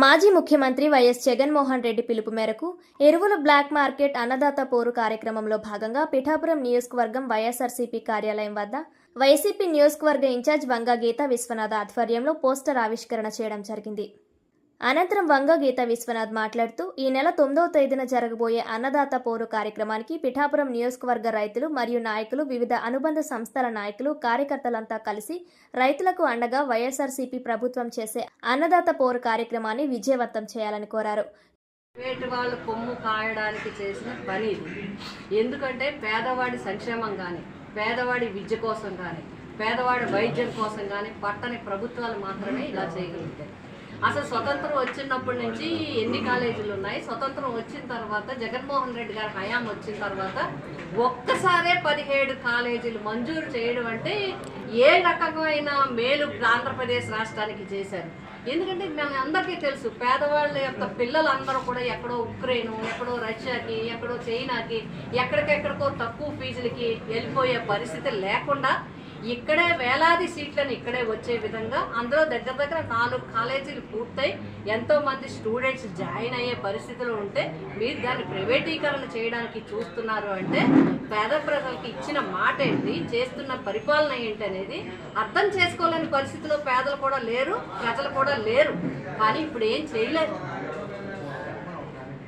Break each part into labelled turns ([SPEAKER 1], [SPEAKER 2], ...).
[SPEAKER 1] మాజీ ముఖ్యమంత్రి వైఎస్ జగన్మోహన్ రెడ్డి పిలుపు మేరకు ఎరువుల బ్లాక్ మార్కెట్ అన్నదాత పోరు కార్యక్రమంలో భాగంగా పిఠాపురం నియోజకవర్గం వైఎస్ఆర్సీపీ కార్యాలయం వద్ద వైసీపీ నియోజకవర్గ ఇన్ఛార్జ్ వంగ గీత విశ్వనాథ్ ఆధ్వర్యంలో పోస్టర్ ఆవిష్కరణ చేయడం జరిగింది. అనంతరం వంగ గీత విశ్వనాథ్ మాట్లాడుతూ ఈ నెల తొమ్మిదవ తేదీన జరగబోయే అన్నదాత పోరు కార్యక్రమానికి పిఠాపురం నియోజకవర్గ రైతులు మరియు నాయకులు వివిధ అనుబంధ సంస్థల నాయకులు కార్యకర్తలంతా కలిసి రైతులకు అండగా వైఎస్ఆర్సీపీ ప్రభుత్వం చేసే అన్నదాత పోరు కార్యక్రమాన్ని విజయవంతం చేయాలని కోరారు.
[SPEAKER 2] వాళ్ళు కొమ్ము కాయడానికి చేసిన పని ఇది. ఎందుకంటే పేదవాడి సంక్షేమం కానీ పేదవాడి విద్య కోసం కానీ పేదవాడి వైద్యం కోసం కానీ పట్టని ప్రభుత్వాలు మాత్రమే ఇలా చేయగలుగుతాయి. అసలు స్వతంత్రం వచ్చినప్పటి నుంచి ఎన్ని కాలేజీలు ఉన్నాయి? స్వతంత్రం వచ్చిన తర్వాత జగన్మోహన్ రెడ్డి గారి హయాం వచ్చిన తర్వాత ఒక్కసారే పదిహేడు కాలేజీలు మంజూరు చేయడం అంటే ఏ రకమైన మేలు ఆంధ్రప్రదేశ్ రాష్ట్రానికి చేశారు. ఎందుకంటే మేము అందరికీ తెలుసు పేదవాళ్ళ యొక్క పిల్లలందరూ కూడా ఎక్కడో ఉక్రెయిన్ ఎక్కడో రష్యాకి ఎక్కడో చైనాకి ఎక్కడికెక్కడికో తక్కువ ఫీజులకి వెళ్ళిపోయే పరిస్థితి లేకుండా ఇక్కడే వేలాది సీట్లను ఇక్కడే వచ్చే విధంగా అందులో దగ్గర దగ్గర నాలుగు కాలేజీలు పూర్తయి ఎంతో మంది స్టూడెంట్స్ జాయిన్ అయ్యే పరిస్థితులు ఉంటే మీరు దాన్ని ప్రైవేటీకరణ చేయడానికి చూస్తున్నారు అంటే పేద ప్రజలకి ఇచ్చిన మాట ఏంటి? చేస్తున్న పరిపాలన ఏంటి అనేది అర్థం చేసుకోలేని పరిస్థితిలో పేదలు కూడా లేరు ప్రజలు కూడా లేరు. కానీ ఇప్పుడు ఏం చేయలేదు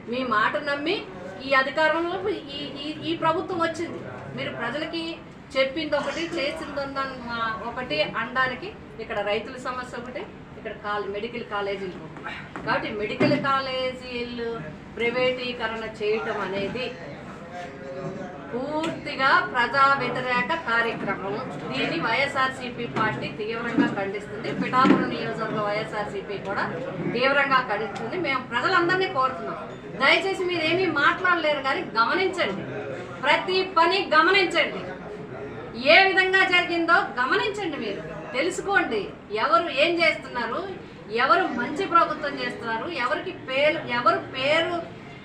[SPEAKER 2] మీ మాట నమ్మి ఈ అధికారంలో ఈ ఈ ఈ ప్రభుత్వం వచ్చింది. మీరు ప్రజలకి చెప్పింది ఒకటి చేసింది ఒకటి అనడానికి ఇక్కడ రైతుల సమస్య ఒకటి ఇక్కడ కాల్ మెడికల్ కాలేజీలు కాబట్టి మెడికల్ కాలేజీలు ప్రైవేటీకరణ చేయటం అనేది పూర్తిగా ప్రజా వ్యతిరేక కార్యక్రమం. దీన్ని వైఎస్ఆర్సీపీ పార్టీ తీవ్రంగా ఖండిస్తుంది. పిఠాపురం నియోజకవర్గ వైఎస్ఆర్సీపీ కూడా తీవ్రంగా ఖండిస్తుంది. మేము ప్రజలందరినీ కోరుతున్నాం. దయచేసి మీరు ఏమీ మాట్లాడలేరు కానీ గమనించండి. ప్రతి పని గమనించండి. ఏ విధంగా జరిగిందో గమనించండి మీరు. తెలుసుకోండి. ఎవరు ఏం చేస్తున్నారు? ఎవరు మంచి ప్రభుత్వం చేస్తున్నారు? ఎవరికి పేరు ఎవరు పేరు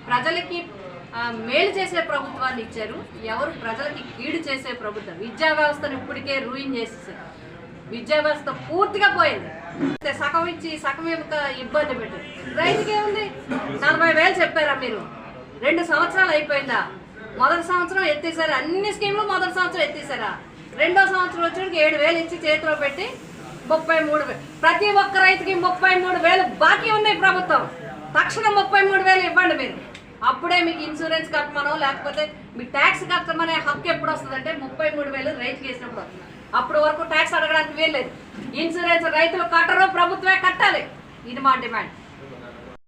[SPEAKER 2] ప్రజలకి మేలు చేసే ప్రభుత్వాన్ని ఇచ్చారు? ఎవరు ప్రజలకి కీడు చేసే ప్రభుత్వం? విద్యా వ్యవస్థను ఇప్పటికే రూయిన్ చేసేసారు. విద్యా వ్యవస్థ పూర్తిగా పోయింది. సగం ఇచ్చి సగం ఇవ్వక ఇబ్బంది పెట్టారు. రైతుకి ఏముంది? నలభై వేలు చెప్పారా మీరు? రెండు సంవత్సరాలు అయిపోయిందా? మొదటి సంవత్సరం ఎత్తేసారు? అన్ని స్కీమ్లు మొదటి సంవత్సరం ఎత్తేసారా? రెండో సంవత్సరం వచ్చేటికి ఏడు వేలు ఇచ్చి చేతిలో పెట్టి ముప్పై మూడు వేలు ప్రతి ఒక్క రైతుకి ముప్పై మూడు వేలు బాకీ ఉన్నాయి ప్రభుత్వం. తక్షణం ముప్పై మూడు వేలు ఇవ్వండి మీరు. అప్పుడే మీకు ఇన్సూరెన్స్ కట్టమనో లేకపోతే మీ ట్యాక్స్ కట్టమనే హక్కు ఎప్పుడు వస్తుందంటే ముప్పై మూడు వేలు రైతుకి వేసినప్పుడు వస్తుంది. అప్పుడు వరకు ట్యాక్స్ అడగడానికి వీల్లేదు. ఇన్సూరెన్స్ రైతులు కట్టరు ప్రభుత్వమే కట్టాలి. ఇది మా డిమాండ్.